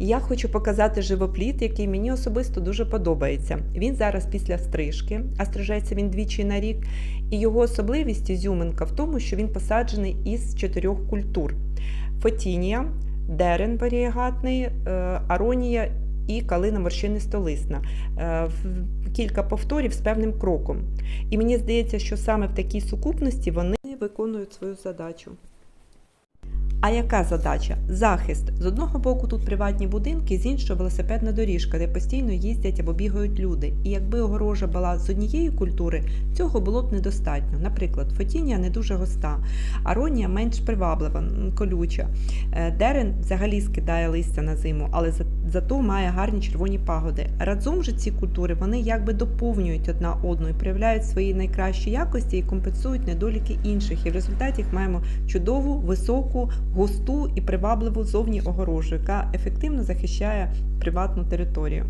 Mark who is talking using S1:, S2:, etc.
S1: Я хочу показати живопліт, який мені особисто дуже подобається. Він зараз після стрижки, а стрижеться він двічі на рік. І його особливість ізюминка в тому, що він посаджений із чотирьох культур: фотінія, дерен варієгатний, е, аронія і калина морщинистолисна. Е, Кілька повторів з певним кроком. І мені здається, що саме в такій сукупності вони виконують свою задачу. А яка задача? Захист. З одного боку тут приватні будинки, з іншого велосипедна доріжка, де постійно їздять або бігають люди. І якби огорожа була з однієї культури, цього було б недостатньо. Наприклад, фотінія не дуже госта, аронія менш приваблива, колюча. Е, Дерен взагалі скидає листя на зиму, але зато має гарні червоні пагоди. Разом же ці культури вони якби доповнюють одна одну і проявляють свої найкращі якості і компенсують недоліки інших. І в результаті їх маємо чудову, високу, густу і привабливу зовні огорожу, яка ефективно захищає приватну територію.